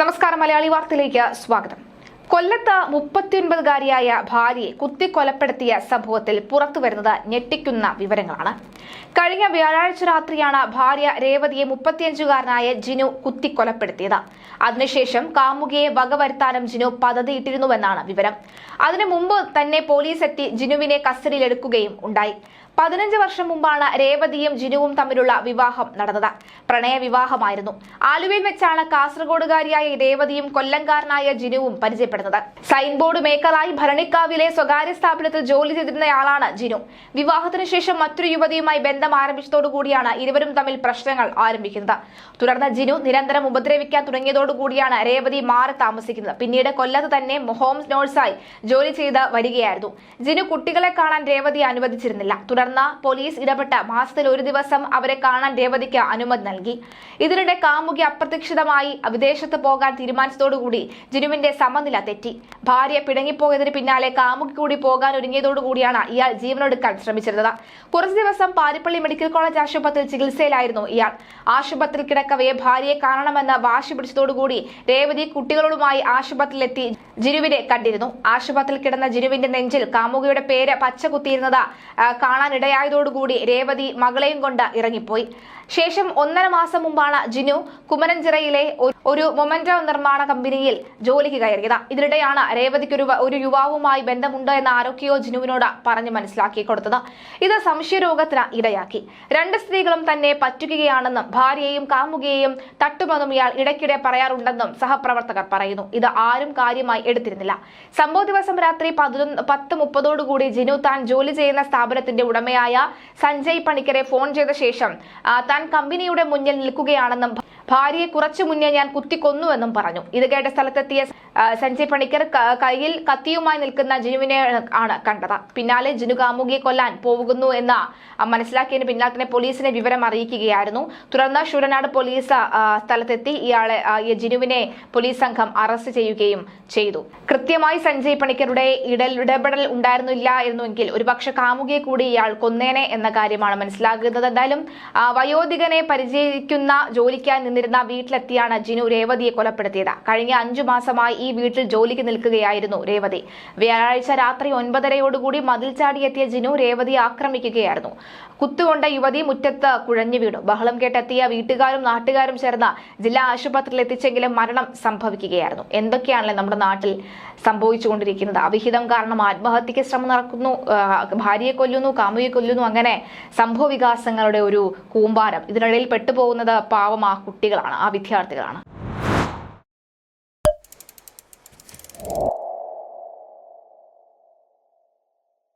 നമസ്കാരം മലയാളി വാർത്തയിലേക്ക് സ്വാഗതം. കൊല്ലത്ത് മുപ്പത്തിയൊൻപതുകാരിയായ ഭാര്യയെ കുത്തിക്കൊലപ്പെടുത്തിയ സംഭവത്തിൽ പുറത്തുവരുന്നത് ഞെട്ടിക്കുന്ന വിവരങ്ങളാണ്. കഴിഞ്ഞ വ്യാഴാഴ്ച രാത്രിയാണ് ഭാര്യ രേവതിയെ മുപ്പത്തിയഞ്ചുകാരനായ ജിനു കുത്തിക്കൊലപ്പെടുത്തിയത്. അതിനുശേഷം കാമുകിയെ വകവരുത്താനും ജിനു പദ്ധതിയിട്ടിരുന്നുവെന്നാണ് വിവരം. അതിനു മുമ്പ് തന്നെ പോലീസ് എത്തി ജിനുവിനെ കസ്റ്റഡിയിലെടുക്കുകയും ഉണ്ടായി. പതിനഞ്ച് വർഷം മുമ്പാണ് രേവതിയും ജിനുവും തമ്മിലുള്ള വിവാഹം നടന്നത്. പ്രണയ വിവാഹമായിരുന്നു. ആലുവയിൽ വെച്ചാണ് കാസർഗോഡുകാരിയായ രേവതിയും കൊല്ലംകാരനായ ജിനുവും പരിചയപ്പെടുന്നത്. സൈൻ ബോർഡ് മേക്കറായി ഭരണിക്കാവിലെ സ്വകാര്യ സ്ഥാപനത്തിൽ ജോലി ചെയ്തിരുന്നയാളാണ് ജിനു. വിവാഹത്തിന് ശേഷം മറ്റൊരു യുവതിയുമായി ബന്ധം ആരംഭിച്ചതോടുകൂടിയാണ് ഇരുവരും തമ്മിൽ പ്രശ്നങ്ങൾ ആരംഭിക്കുന്നത്. തുടർന്ന് ജിനു നിരന്തരം ഉപദ്രവിക്കാൻ തുടങ്ങിയതോടുകൂടിയാണ് രേവതി മാറി താമസിക്കുന്നത്. പിന്നീട് കൊല്ലത്ത് തന്നെ ഹോം നോഴ്സായി ജോലി ചെയ്ത് വരികയായിരുന്നു. ജിനു കുട്ടികളെ കാണാൻ രേവതി അനുവദിച്ചിരുന്നില്ല. തുടർന്ന് പോലീസ് ഇടപെട്ട് മാസത്തിൽ ഒരു ദിവസം അവരെ കാണാൻ രേവതിക്ക് അനുമതി നൽകി. ഇതിനിടെ കാമുകി അപ്രതീക്ഷിതമായി വിദേശത്ത് പോകാൻ തീരുമാനിച്ചതോടുകൂടി ജിനുവിന്റെ സമനില തെറ്റി. ഭാര്യ പിടങ്ങിപ്പോയതിന് പിന്നാലെ കാമുകി കൂടി പോകാൻ ഒരുങ്ങിയതോടുകൂടിയാണ് ഇയാൾ ജീവനൊടുക്കാൻ ശ്രമിച്ചിരുന്നത്. കുറച്ചു ദിവസം പാരിപ്പള്ളി മെഡിക്കൽ കോളേജ് ആശുപത്രിയിൽ ചികിത്സയിലായിരുന്നു ഇയാൾ. ആശുപത്രിയിൽ കിടക്കവേ ഭാര്യയെ കാണണമെന്ന് വാശി പിടിച്ചതോടുകൂടി രേവതി കുട്ടികളുമായി ആശുപത്രിയിലെത്തി ജിനുവിനെ കണ്ടിരുന്നു. ആശുപത്രിയിൽ കിടന്ന ജിനുവിന്റെ നെഞ്ചിൽ കാമുകിയുടെ പേര് പച്ച കുത്തിയിരുന്നത് ആ, കാണാനിടയായതോടുകൂടി രേവതി മകളെയും കൊണ്ട് ഇറങ്ങിപ്പോയി. ശേഷം ഒന്നര മാസം മുമ്പാണ് ജിനു കുമരഞ്ചിറയിലെ ഒരു- മൊമെന്റോ നിർമ്മാണ കമ്പനിയിൽ ജോലിക്ക് കയറിയത്. ഇതിനിടെയാണ് രേവതിക്ക് ഒരു യുവാവുമായി ബന്ധമുണ്ട് എന്ന് ആരൊക്കെയോ ജിനുവിനോട് പറഞ്ഞു മനസ്സിലാക്കി കൊടുത്തത്. ഇത് സംശയരോഗത്തിന് ഇടയാക്കി. രണ്ട് സ്ത്രീകളും തന്നെ പറ്റുകയാണെന്നും ഭാര്യയെയും കാമുകയെയും തട്ടുമെന്നും ഇയാൾ ഇടയ്ക്കിടെ പറയാറുണ്ടെന്നും സഹപ്രവർത്തകർ പറയുന്നു. ഇത് ആരും കാര്യമായി എടുത്തിരുന്നില്ല. സംഭവ ദിവസം രാത്രി പതിനൊന്ന് പത്ത് മുപ്പതോടുകൂടി ജിനു താൻ ജോലി ചെയ്യുന്ന സ്ഥാപനത്തിന്റെ ഉടമയായ സഞ്ജയ് പണിക്കരെ ഫോൺ ചെയ്ത ശേഷം ആ, താൻ കമ്പനിയുടെ മുന്നിൽ നിൽക്കുകയാണെന്നും ഭാര്യയെ കുറച്ചു മുന്നേ ഞാൻ കുത്തിക്കൊന്നുവെന്നും പറഞ്ഞു. ഇത് കേട്ട സ്ഥലത്തെത്തിയ സഞ്ജയ് പണിക്കർ കയ്യിൽ കത്തിയുമായി നിൽക്കുന്ന ജിനുവിനെ ആണ് കണ്ടത്. പിന്നാലെ ജിനു കാമുകിയെ കൊല്ലാൻ പോകുന്നു എന്ന് മനസ്സിലാക്കിയതിന് പിന്നാലെ തന്നെ പോലീസിനെ വിവരം അറിയിക്കുകയായിരുന്നു. തുടർന്ന് ശൂരനാട് പോലീസ് സ്ഥലത്തെത്തി ഇയാളെ ജിനുവിനെ പോലീസ് സംഘം അറസ്റ്റ് ചെയ്യുകയും ചെയ്തു. കൃത്യമായി സഞ്ജയ് പണിക്കരുടെ ഇടൽ ഇടപെടൽ ഉണ്ടായിരുന്നില്ല എന്നുവെങ്കിൽ ഒരുപക്ഷെ കാമുകിയെ കൂടി ഇയാൾ കൊന്നേനെ എന്ന കാര്യമാണ് മനസ്സിലാകുന്നത്. എന്തായാലും വയോധികനെ പരിചയിക്കുന്ന ജോലിക്കായി നിന്നിരുന്ന വീട്ടിലെത്തിയാണ് ജിനു രേവതിയെ കൊലപ്പെടുത്തിയത്. കഴിഞ്ഞ അഞ്ചു മാസമായി ഈ വീട്ടിൽ ജോലിക്ക് നിൽക്കുകയായിരുന്നു രേവതി. വ്യാഴാഴ്ച രാത്രി ഒൻപതരയോടുകൂടി മതിൽ ചാടിയെത്തിയ ജിനു രേവതി ആക്രമിക്കുകയായിരുന്നു. കുത്തുകൊണ്ട യുവതി മുറ്റത്ത് കുഴഞ്ഞു വീണു. ബഹളം കേട്ടെത്തിയ വീട്ടുകാരും നാട്ടുകാരും ചേർന്ന് ജില്ലാ ആശുപത്രിയിൽ എത്തിച്ചെങ്കിലും മരണം സംഭവിക്കുകയായിരുന്നു. എന്തൊക്കെയാണല്ലേ നമ്മുടെ നാട്ടിൽ സംഭവിച്ചുകൊണ്ടിരിക്കുന്നത്? അവിഹിതം കാരണം ആത്മഹത്യക്ക് ശ്രമം നടക്കുന്നു ഭാര്യയെ കൊല്ലുന്നു കാമുകയെ കൊല്ലുന്നു അങ്ങനെ സംഭവ വികാസങ്ങളുടെ ഒരു കൂമ്പാരം. ഇതിനിടയിൽ പെട്ടുപോകുന്നത് പാവം ആ കുട്ടികളാണ് ആ വിദ്യാർത്ഥികളാണ്.